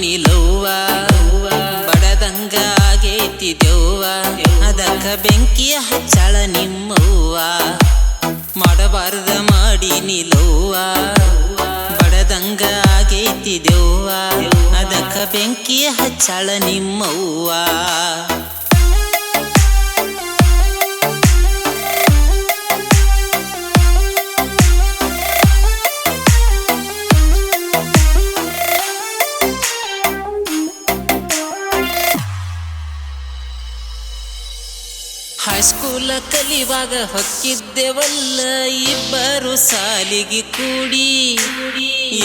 ನಿಲವ್ವ ಬಡದಂಗ ಆಗೈತಿ ದೆವ್ವ ಅದಕ್ಕ ಬೆಂಕಿಯ ಹಚ್ಚಳ ನಿಮ್ಮವ್ವ. ಮಾಡಬಾರದ ಮಾಡಿ ನಿಲುವ ಬಡದಂಗ ಆಗೈತಿ ದೆವ್ವ ಅದಕ್ಕ ಬೆಂಕಿಯ ಹಚ್ಚಳ ನಿಮ್ಮವ್ವ. ಹೈಸ್ಕೂಲ ಕಲಿವಾಗ ಹೊಕ್ಕಿದ್ದೆವಲ್ಲ, ಇಬ್ಬರು ಸಾಲಿಗೆ ಕೂಡಿ.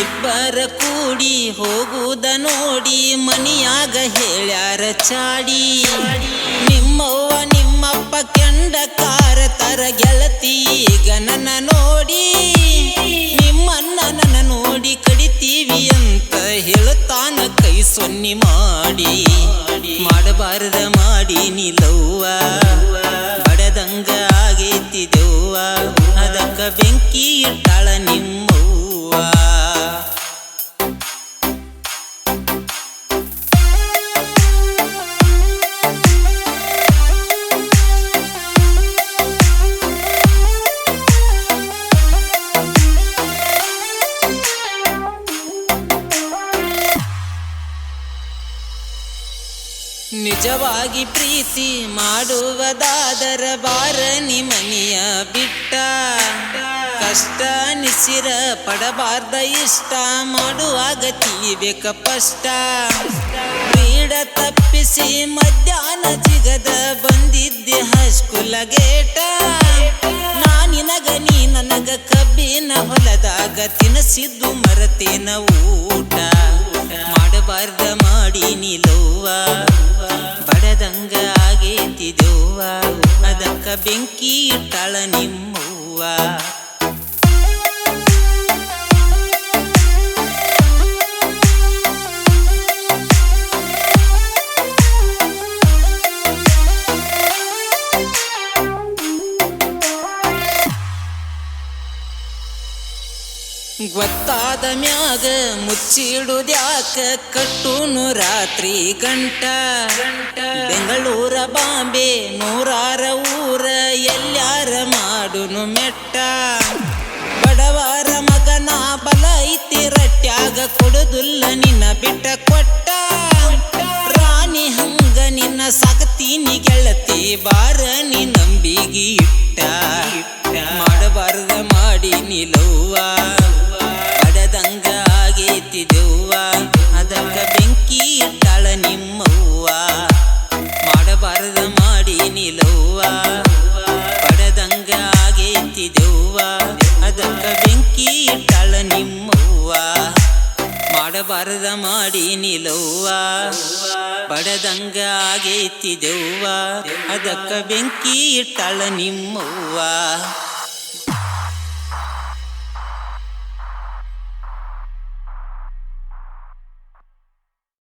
ಇಬ್ಬರ ಕೂಡಿ ಹೋಗುವುದ ನೋಡಿ, ಮನಿಯಾಗ ಹೇಳ್ಯಾರ ಚಾಡಿ. ನಿಮ್ಮವ್ವ, ನಿಮ್ಮಪ್ಪ ಕೆಂಡ ಕಾರ ತರ ಗೆಳತಿ, ಈಗ ನನ್ನ ನೋಡಿ. ನಿಮ್ಮನ್ನ ನನ್ನ ನೋಡಿ ಕಡಿತೀವಿ ಅಂತ ಹೇಳುತ್ತಾನ ಕೈ ಸೊನ್ನಿ ಮಾಡಿ ಮಾಡಬಾರದ ಮಾಡಿ ನಿಲ್ಲವ್ವ. ಬಡದಂಗ ಆಗೈತಿ ಅದಕ್ಕ ಬೆಂಕಿ ಇಟ್ಟಾಳ ನಿಮ್ಮವ್ವ ನಿಜವಾಗಿ ಪ್ರೀತಿ ಮಾಡುವುದಾದರ ಬಾರ ನಿಮನಿಯ ಬಿಟ್ಟ. ಕಷ್ಟ ನಿಸಿರ ಪಡಬಾರ್ದ ಇಷ್ಟ ಮಾಡುವಾಗ ತಿಳಿಬೇಕ ಪಷ್ಟ ಬೀಡ ತಪ್ಪಿಸಿ ಮಧ್ಯಾಹ್ನ ಜಿಗದ ಬಂದಿದ್ದೆ ಹಸ್ಕುಲ ಗೇಟ. ನಾ ನಿನಗ, ನೀ ನನಗ ಕಬ್ಬಿನ ಹೊಲದಾಗ ತಿನಸಿದ್ದು ಮರತೇನ ಊಟ. ಮಾಡಬಾರ್ದ ಮಾಡಿ ನಿಲವ್ವ ಬೆಂಕಿ ಇಟ್ಟಳ ನಿಮ್ಮವ್ವ. ಗೊತ್ತಾದ ಮ್ಯಾಗ ಮುಚ್ಚಿಡುದ್ಯಾಕ ಕಟ್ಟುನು ರಾತ್ರಿ ಗಂಟ. ಬೆಂಗಳೂರ ಬಾಂಬೆ ನೂರಾರ ಊರ ಎಲ್ಲಾರ ಮಾಡುನು ಮೆಟ್ಟ. ಬಡವರ ಮಗನ ಬಲ ಐತಿ ರಟ್ಯಾಗ ಕೊಡುದಿಲ್ಲ ನಿನ್ನ ಬಿಟ್ಟ ಕೊಟ್ಟ. ರಾಣಿ ಹಂಗ ನಿನ್ನ ಸಾಕತೀನಿ ಗೆಳತಿ ಬಾರ ನೀ ನಂಬಿಗಿ ಇಟ್ಟ. ಮಾಡಬಾರ್ದ ಮಾಡಿ ನಿಲವ್ವ ದೆವ್ವ ಅದಕ್ಕ ಬೆಂಕಿ ಇಟ್ಟಾಳ ನಿಮ್ಮವ್ವ. ಮಾಡಬಾರದ ಮಾಡಿ ನಿಲವ್ವ ಬಡದಂಗ ಆಗೈತಿ ದೆವ್ವ. ಅದಕ್ಕ ಬೆಂಕಿ ಇಟ್ಟಾಳ ನಿಮ್ಮವ್ವ.